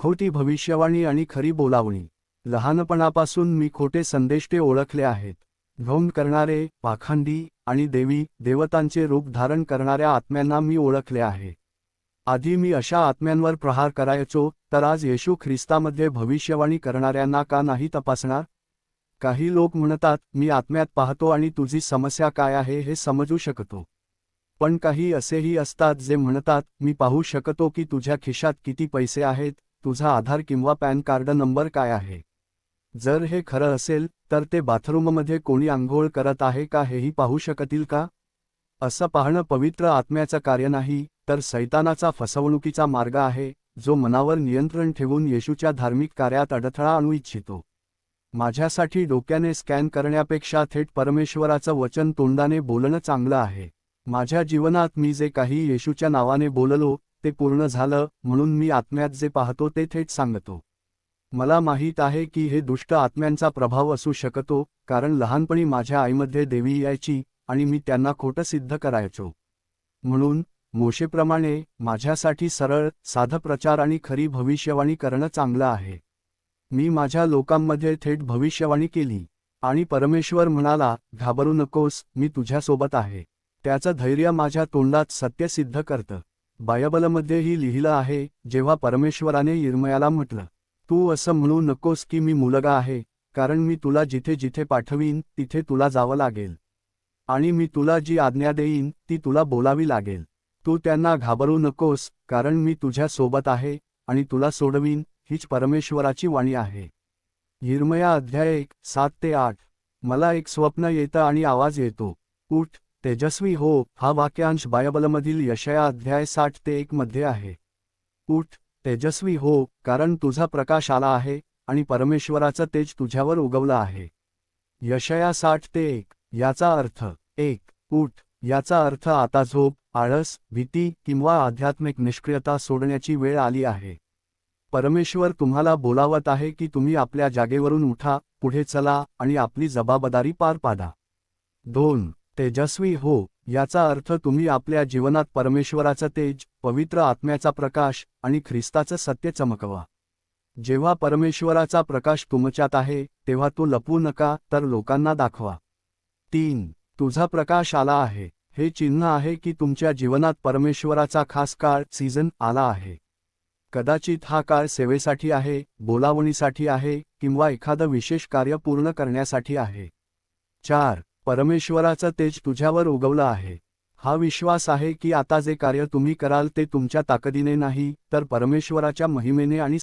खोटी भविष्यवाणी आणि खरी बोलावणी. लहानपणापासून मी खोटे संदेष्टे ओळखले आहेत. ढोंग करणारे पाखंडी आणि देवी देवतांचे रूप धारण करणाऱ्या आत्म्यांना मी ओळखले आहे. आधी मी अशा आत्म्यांवर प्रहार करायचो तर आज येशू ख्रिस्तामध्ये भविष्यवाणी करणाऱ्यांना का नाही तपासणार? काही लोक म्हणतात मी आत्म्यात पाहतो आणि तुझी समस्या काय आहे हे समजू शकतो. पण काही असेही असतात जे म्हणतात मी पाहू शकतो की तुझ्या खिशात किती पैसे आहेत तुझा आधार किंवा पॅन कार्ड नंबर काय आहे? जर हे खरं असेल तर ते बाथरूममध्ये कोणी आंघोळ करत आहे का हेही पाहू शकतील का? असं पाहणं पवित्र आत्म्याचं कार्य नाही तर सैतानाचा फसवणुकीचा मार्ग आहे जो मनावर नियंत्रण ठेवून येशूच्या धार्मिक कार्यात अडथळा आणू इच्छितो. माझ्यासाठी डोक्याने स्कॅन करण्यापेक्षा थेट परमेश्वराचं वचन तोंडाने बोलणं चांगलं आहे. माझ्या जीवनात मी जे काही येशूच्या नावाने बोललो ते पूर्ण झालं म्हणून मी आत्म्यात जे पाहतो ते थेट सांगतो. मला माहीत आहे की हे दुष्ट आत्म्यांचा प्रभाव असू शकतो कारण लहानपणी माझ्या आईमध्ये देवी यायची आणि मी त्यांना खोटं सिद्ध करायचो. म्हणून मोशेप्रमाणे माझ्यासाठी सरळ साधं प्रचार आणि खरी भविष्यवाणी करणं चांगलं आहे. मी माझ्या लोकांमध्ये थेट भविष्यवाणी केली. आणि परमेश्वर म्हणाला घाबरू नकोस मी तुझ्यासोबत आहे. त्याचं धैर्य माझ्या तोंडात सत्य सिद्ध करतं. बायबलमध्येही लिहिलं आहे जेव्हा परमेश्वराने इरमयाला म्हटलं तू असं म्हणू नकोस की मी मुलगा आहे कारण मी तुला जिथे जिथे पाठवीन तिथे तुला जावं लागेल. आणि मी तुला जी आज्ञा देईन ती तुला बोलावी लागेल. तू त्यांना घाबरू नकोस कारण मी तुझ्या सोबत आहे आणि तुला सोडवीन हीच परमेश्वराची वाणी आहे. हिरमया अध्याय एक सात ते आठ. मला एक स्वप्न येतं आणि आवाज येतो. उठ तेजस्वी हो हा वाक्यांश बायबलमधील यशया अध्याय साठ ते एक मध्ये आहे. उठ तेजस्वी हो कारण तुझा प्रकाश आला आहे आणि परमेश्वराचं तेज तुझ्यावर उगवलं आहे. यशया साठ ते एक याचा अर्थ एक उठ याचा अर्थ आता झोप आळस भीती किंवा आध्यात्मिक निष्क्रियता सोडण्याची वेळ आली आहे. परमेश्वर तुम्हाला बोलावत आहे की तुम्ही आपल्या जागेवरून उठा पुढे चला आणि आपली जबाबदारी पार पाडा. दोन तेजस्वी हो याचा अर्थ तुम्ही आपल्या जीवनात परमेश्वराचं तेज पवित्र आत्म्याचा प्रकाश आणि ख्रिस्ताचं सत्य चमकवा. जेव्हा परमेश्वराचा प्रकाश तुमच्यात आहे तेव्हा तो लपवू नका तर लोकांना दाखवा. तीन तुझा प्रकाश आला आहे. हे चिन्ह आहे की तुमच्या जीवनात परमेश्वराचा खास काळ सीझन आला आहे. कदाचित हा काळ सेवेसाठी आहे बोलावणीसाठी आहे किंवा एखादं विशेष कार्य पूर्ण करण्यासाठी आहे. चार परमेश्वराचं तेज तुझ्यावर उगवलं आहे. हा विश्वास आहे की आता जे कार्य तुम्ही कराल ते तुमच्या ताकदीने नाही तर परमेश्वराच्या महिमेने आणि